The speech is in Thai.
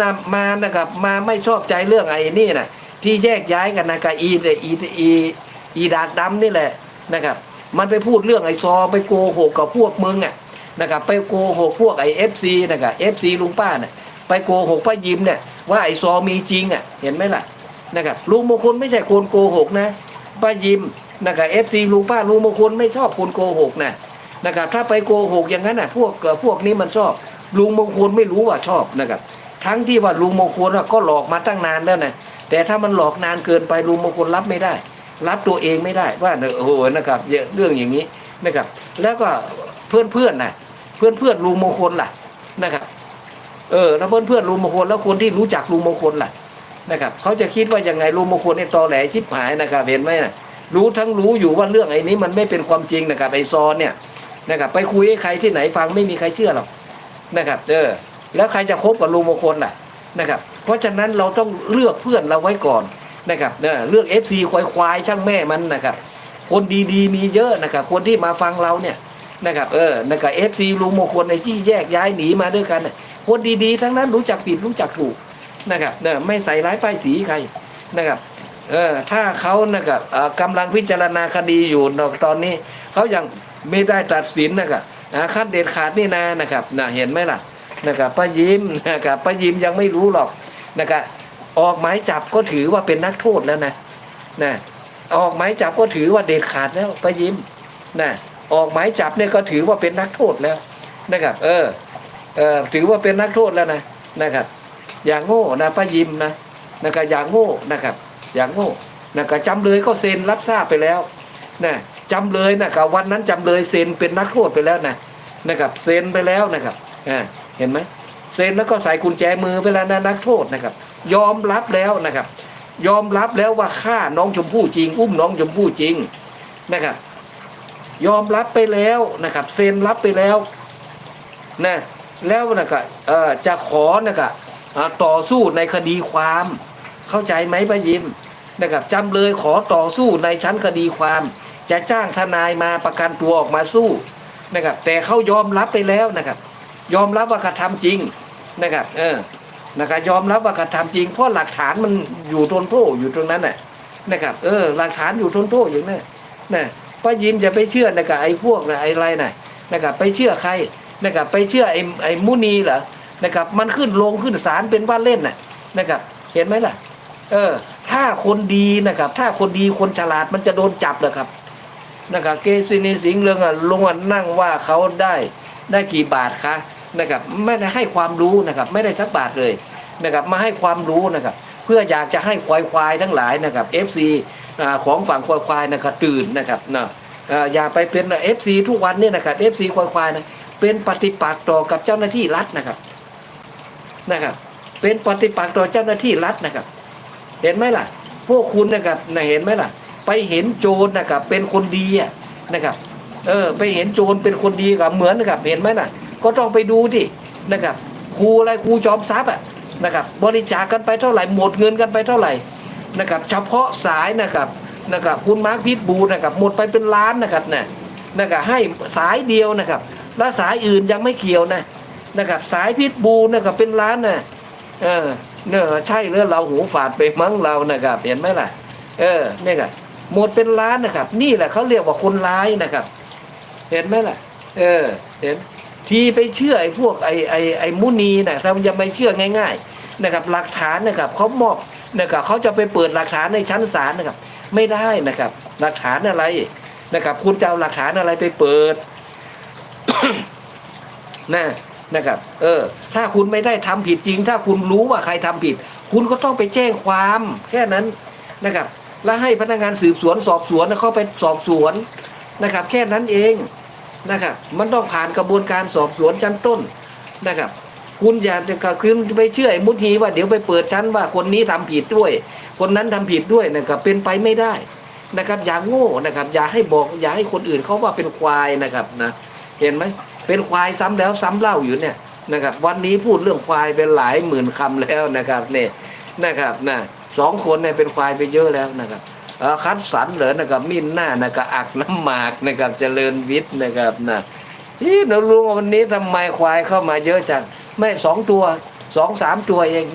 นำมานะครับมาไม่ชอบใจเรื่องไอ้นี่นะที่แยกย้ายกันนะกับอีเนี่ยอีอีอีดากดำนี่แหละนะครับ มันไปพูดเรื่องไอ้ซอไปโกหกกับพวกมึงอะนะครับไปโกหกพวกไอ้เอฟซีนะครับเอฟซีลุงป้าเนี่ยไปโกหกป้ายิมเนี่ยว่าไอ้ซอมีจริงอะเห็นไหมล่ะนะครับลุงมงคลไม่ใช่คนโกหกนะป้ายิมนะครับเอฟซีลุงป้าลุงมงคลไม่ชอบคนโกหกนะนะครับถ้าไปโกหกอย่างนั้นอะพวกพวกนี้มันชอบลุงมงคลไม่รู้ว่าชอบนะครับ ทั้งที่ว่าลุงมงคลอะก็หลอกมาตั้งนานแล้วนะแต่ถ้ามันหลอกนานเกินไปลุงมงคลรับไม่ได้ รับตัวเองไม่ได้ว่าโอ้โหนะครับเรื่องอย่างนี้นะครับ แล้วก็เพื่อนเพื่อนนะเพื่อนเพื่อนลุงมงคลล่ะนะครับเออแล้วเพื่อนเพื่อนลุงมงคลแล้วคนที่รู้จักลุงมงคลล่ะนะครับเขาจะคิดว่ายังไงลุงมงคลเนี่ยตอแหลชิบหายนะครับเห็นไหมนะรู้ทั้งรู้อยู่ว่าเรื่องไอ้นี้มันไม่เป็นความจริงนะครับไอซอนเนี่ยนะครับไปคุยให้ใครที่ไหนฟังไม่มีใครเชื่อหรอกนะครับเออ แล้วใครจะคบกับลุงมงคลล่ะนะครับ เพราะฉะนั้นเราต้องเลือกเพื่อนเราไว้ก่อนนะครับเออเลือก FC ควายควายช่างแม่มันนะครับ คนดีๆ มีเยอะนะครับ คนที่มาฟังเราเนี่ยนะครับเออนะครับ FC ลุงมงคลในที่แยกย้ายหนีมาด้วยกัน คนดีๆ ทั้งนั้นรู้จักผิดรู้จักถูกนะครับเออไม่ใส่ร้ายป้ายสีใครนะครับเออถ้าเขานะครับกำลังพิจารณาคดีอยู่ตอนนี้เขายังไม่ได้ตัดสินนะครับขั้นเด็ดขาดนี่นานะครับนะเห็นไหมล่ะ นะครับป้ายิ้มนะครับป้ายิ้มยังไม่รู้หรอกนะครับออกหมายจับก็ถือว่าเป็นนักโทษแล้วนะนะออกหมายจับก็ถือว่าเด็ดขาดแล้วป้ายิ้มนะออกหมายจับเนี่ยก็ถือว่าเป็นนักโทษแล้วนะครับ เออเออถือว่าเป็นนักโทษแล้วนะนะครับ อย่างโง่นะป้ายิ้มนะนะครับอย่างโง่นะครับ อย่างโง่นะครับจำเลยก็เซ็นรับทราบไปแล้วนะจำเลยนะครับวันนั้นจำเลยเซ็นเป็นนักโทษไปแล้วนะนะครับเซ็นไปแล้วนะครับ เห็นไหมเซ็นแล้วก็ใส่กุญแจมือไปแล้วนะนักโทษนะครับ ยอมรับแล้วนะครับ ยอมรับแล้วว่าฆ่าน้องชมพู่จริง อุ้มน้องชมพู่จริงนะครับ ยอมรับไปแล้วนะครับ เซ็นรับไปแล้วนะแล้วนะครับจะขอนะครับต่อสู้ในคดีความ เข้าใจไหมป้ายิมนะครับจำเลยขอต่อสู้ในชั้นคดีความ จะจ้างทนายมาประกันตัวออกมาสู้นะครับ แต่เขายอมรับไปแล้วนะครับ ยอมรับว่ากระทำจริงนะครับ เออนะครับยอมรับว่ากระทำจริง เพราะหลักฐานมันอยู่ทนโทษอยู่ตรงนั้นน่ะนะครับ เออ หลักฐานอยู่ทนโทษอยู่นั่นนะป้ายิมจะไปเชื่อนะครับไอ้พวกนะไอ้ไรน่ะนะครับไปเชื่อใครนะครับไปเชื่อไอ้ไอ้มุนีเหรอนะครับ มันขึ้นลงขึ้นศาลเป็นว่าเล่นน่ะนะครับ เห็นไหมล่ะ เออ ถ้าคนดีนะครับ ถ้าคนดีคนฉลาดมันจะโดนจับเหรอครับนะครับเกซินีสิงเรืองอะลงมานั่งว่าเขาได้ได้กี่บาทคะ นะครับไม่ได้ให้ความรู้นะครับไม่ได้สักบาทเลยนะครับมาให้ความรู้นะครับเพื่ออยากจะให้ควายควายทั้งหลายนะครับ FC ของฝั่งควายควายนะครับตื่นนะครับนะอย่าไปเป็น FC ทุกวันเนี่ยนะครับ FC ควายควายนะเป็นปฏิปักษ์ต่อกับเจ้าหน้าที่รัฐนะครับนะครับ เป็นปฏิปักษ์ต่อเจ้าหน้าที่รัฐนะครับ เห็นไหมล่ะ พวกคุณนะครับนะเห็นไหมล่ะ ไปเห็นโจรนะครับเป็นคนดีนะครับเออไปเห็นโจรเป็นคนดีกับเหมือนนะครับเห็นไหมน่ะ ก็ต้องไปดูดินะครับครูอะไรครูจอมทรัพย์อะนะครับบริจาคกันไปเท่าไหร่หมดเงินกันไปเท่าไหร่นะครับเฉพาะสายนะครับนะครับคุณมาร์คพิทบูนะครับหมดไปเป็นล้านนะครับเนี่ยนะครับให้สายเดียวนะครับ แล้วสายอื่นยังไม่เกี่ยวนะนะครับสายพิทบูนะครับเป็นล้านนะเออเนอใช่เรื่องเราหูฝาดไปมั้งเรานะครับ เห็นไหมล่ะ เออเนี่ยครับหมดเป็นล้านนะครับ นี่แหละเขาเรียกว่าคนร้ายนะครับ เห็นไหมล่ะ เออ เห็น ทีไปเชื่อไอ้พวกไอ้ไอ้ไอ้มุนีนะถ้ามันจะไม่เชื่อง่ายๆนะครับหลักฐานนะครับเขามอบนะครับเขาจะไปเปิดหลักฐานในชั้นศาลนะครับ ไม่ได้นะครับ หลักฐานอะไรนะครับ คุณจะเอาหลักฐานอะไรไปเปิดนะนะครับ เออ ถ้าคุณไม่ได้ทำผิดจริง ถ้าคุณรู้ว่าใครทำผิด คุณก็ต้องไปแจ้งความแค่นั้นนะครับ แล้วให้พนักงานสืบสวนสอบสวนเข้าไปสอบสวนนะครับ แค่นั้นเอง นะครับมันต้องผ่านกระบวนการสอบสวนชั้นต้นนะครับ คุณอย่าคือไปเชื่อไอ้มุทีว่าเดี๋ยวไปเปิดชั้นว่าคนนี้ทำผิดด้วย คนนั้นทำผิดด้วยนะครับเป็นไปไม่ได้นะครับอย่าโง่นะครับ อย่าให้บอกอย่าให้คนอื่นเขาว่าเป็นควายนะครับนะเห็นไหมเป็นควายซ้ำแล้วซ้ำเล่าอยู่เนี่ยนะครับวันนี้พูดเรื่องควายเป็นหลายหมื่นคำแล้วนะครับเนี่ยนะครับนะสองคนเนี่ยเป็นควายไปเยอะแล้วนะครับ คัดสรรเหรอนะครับมินหน้านะครับอักน้ำหมากนะครับเจริญวิทย์นะครับนะที่เรารู้ว่าวันนี้ทำไมควายเข้ามาเยอะจังไม่สองตัวสองสามตัวเอง